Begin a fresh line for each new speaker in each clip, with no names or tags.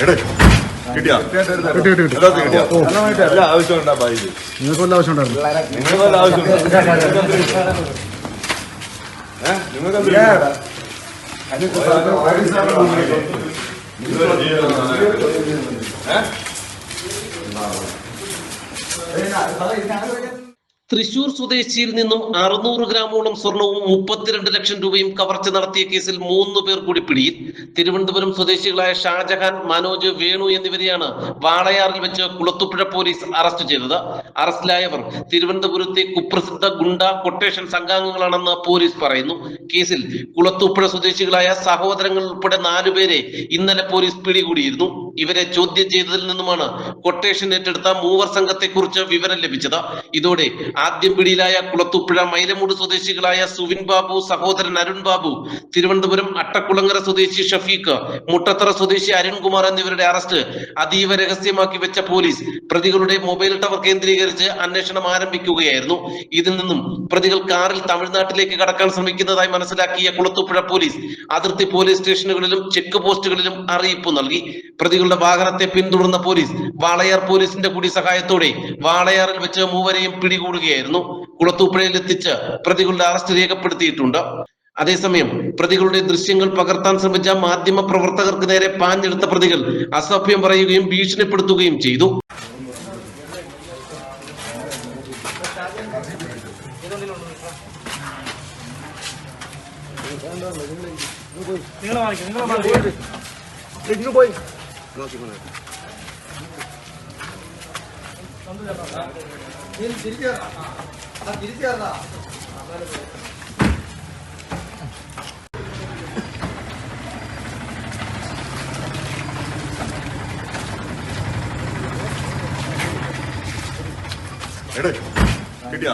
കിട്ടിയാ? എല്ലാ ആവശ്യമുണ്ടാ ബായിൽ
നിങ്ങൾക്ക് വല്ല ആവശ്യം ഉണ്ടായിരുന്നു
നിങ്ങൾക്ക് വല്ല ആവശ്യമുണ്ടോ? ഏ? നിങ്ങൾക്ക് എന്ത് ഏ?
തൃശൂർ സ്വദേശിയിൽ നിന്നും അറുന്നൂറ് ഗ്രാമോളം സ്വർണവും മുപ്പത്തിരണ്ട് ലക്ഷം രൂപയും കവർച്ച നടത്തിയ കേസിൽ മൂന്ന് പേർ കൂടി പിടിയിൽ. തിരുവനന്തപുരം സ്വദേശികളായ ഷാജഹാൻ മനോജ് വേണു എന്നിവരെയാണ് വാളയാറിൽ വെച്ച് കുളത്തുപുഴ പോലീസ് അറസ്റ്റ് ചെയ്തത്. അറസ്റ്റിലായവർ തിരുവനന്തപുരത്തെ കുപ്രസിദ്ധ ഗുണ്ട കൊട്ടേഷൻ സംഘാംഗങ്ങളാണെന്ന് പോലീസ് പറയുന്നു. കേസിൽ കുളത്തുപുഴ സ്വദേശികളായ സഹോദരങ്ങൾ ഉൾപ്പെടെ നാലുപേരെ ഇന്നലെ പോലീസ് പിടികൂടിയിരുന്നു. ഇവരെ ചോദ്യം ചെയ്തതിൽ നിന്നുമാണ് കൊട്ടേഷൻ ഏറ്റെടുത്ത മൂവർ സംഘത്തെ കുറിച്ച് വിവരം ലഭിച്ചത്. ഇതോടെ ആദ്യം പിടിയിലായ കുളത്തുപ്പുഴ മൈലമൂട് സ്വദേശികളായ സുവിൻ ബാബു സഹോദരൻ അരുൺ ബാബു തിരുവനന്തപുരം അട്ടക്കുളങ്ങര സ്വദേശി ഷഫീഖ് മുട്ടത്തറ സ്വദേശി അരുൺകുമാർ എന്നിവരുടെ അറസ്റ്റ് അതീവ രഹസ്യമാക്കി വെച്ച പോലീസ് പ്രതികളുടെ മൊബൈൽ ടവർ കേന്ദ്രീകരിച്ച് അന്വേഷണം ആരംഭിക്കുകയായിരുന്നു. ഇതിൽ നിന്നും പ്രതികൾ കാറിൽ തമിഴ്നാട്ടിലേക്ക് കടക്കാൻ ശ്രമിക്കുന്നതായി മനസ്സിലാക്കിയ കുളത്തുപ്പുഴ പോലീസ് അതിർത്തി പോലീസ് സ്റ്റേഷനുകളിലും ചെക്ക് പോസ്റ്റുകളിലും അറിയിപ്പ് നൽകി. പ്രതികളുടെ വാഹനത്തെ പിന്തുടർന്ന പോലീസ് വാളയാർ പോലീസിന്റെ കൂടി സഹായത്തോടെ വാളയാറിൽ വെച്ച് മൂവരെയും പിടികൂടുകയായിരുന്നു. കുളത്തൂപ്പുഴയിൽ എത്തിച്ച് പ്രതികളുടെ അറസ്റ്റ് രേഖപ്പെടുത്തിയിട്ടുണ്ട്. അതേസമയം പ്രതികളുടെ ദൃശ്യങ്ങൾ പകർത്താൻ ശ്രമിച്ച മാധ്യമ പ്രവർത്തകർക്ക് നേരെ പാഞ്ഞെടുത്ത പ്രതികൾ അസഭ്യം പറയുകയും ഭീഷണിപ്പെടുത്തുകയും ചെയ്തു.
എടേ കിട്ടിയാ എല്ലാവർക്കും കിട്ടിയാ?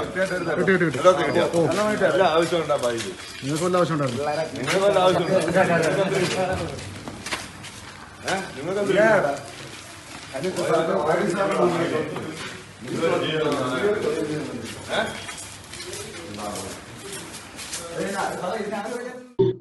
എല്ലാ ബായിൽ
നിങ്ങൾക്ക് വല്ല ആവശ്യം ഉണ്ടായിരുന്നു
നിങ്ങൾക്ക് വല്ല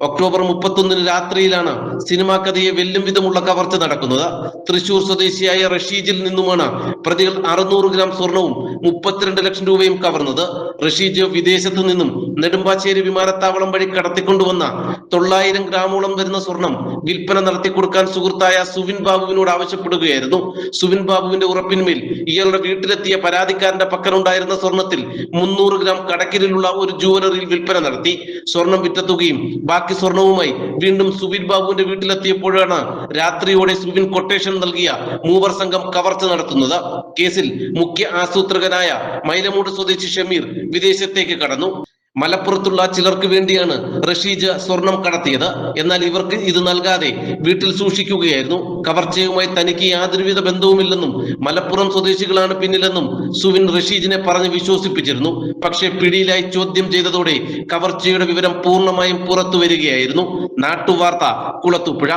ഒക്ടോബർ മുപ്പത്തൊന്നിന് രാത്രിയിലാണ് സിനിമാ കഥയെ വെല്ലും വിധമുള്ള കവർച്ച നടക്കുന്നത്. തൃശൂർ സ്വദേശിയായ റഷീജിൽ നിന്നുമാണ് പ്രതികൾ അറുന്നൂറ് ഗ്രാം സ്വർണവും മുപ്പത്തിരണ്ട് ലക്ഷം രൂപയും കവർന്നത്. റഷീജ് വിദേശത്തു നിന്നും നെടുമ്പാശ്ശേരി വിമാനത്താവളം വഴി കടത്തിക്കൊണ്ടുവന്ന തൊള്ളായിരം ഗ്രാമോളം വരുന്ന സ്വർണം വിൽപ്പന നടത്തി കൊടുക്കാൻ സുഹൃത്തായ സുവിൻ ബാബുവിനോട് ആവശ്യപ്പെടുകയായിരുന്നു. സുവിൻ ബാബുവിന്റെ ഉറപ്പിന്മേൽ ഇയാളുടെ വീട്ടിലെത്തിയ പരാതിക്കാരന്റെ പക്കലുണ്ടായിരുന്ന സ്വർണത്തിൽ മുന്നൂറ് ഗ്രാം കടക്കിലുള്ള ഒരു ജുവലറിയിൽ വിൽപ്പന നടത്തി. സ്വർണം വിറ്റത്തുകയും ബാക്കി സ്വർണവുമായി വീണ്ടും സുവിൻ ബാബുവിന്റെ വീട്ടിലെത്തിയപ്പോഴാണ് രാത്രിയോടെ സുവിൻ കൊട്ടേഷൻ നൽകിയ മൂവർ സംഘം കവർച്ച നടത്തുന്നത്. കേസിൽ മുഖ്യ ആസൂത്രകനായ മൈലമൂട് സ്വദേശി ഷമീർ വിദേശത്തേക്ക് കടന്നു. മലപ്പുറത്തുള്ള ചിലർക്ക് വേണ്ടിയാണ് റഷീജ് സ്വർണം കടത്തിയത്. എന്നാൽ ഇവർക്ക് ഇത് നൽകാതെ വീട്ടിൽ സൂക്ഷിക്കുകയായിരുന്നു. കവർച്ചയുമായി തനിക്ക് യാതൊരുവിധ ബന്ധവുമില്ലെന്നും മലപ്പുറം സ്വദേശികളാണ് പിന്നിലെന്നും സുവിൻ റഷീജിനെ പറഞ്ഞ് വിശ്വസിപ്പിച്ചിരുന്നു. പക്ഷേ പിടിയിലായി ചോദ്യം ചെയ്തതോടെ കവർച്ചയുടെ വിവരം പൂർണമായും പുറത്തു വരികയായിരുന്നു നാട്ടുവാർത്ത കുളത്തുപുഴ.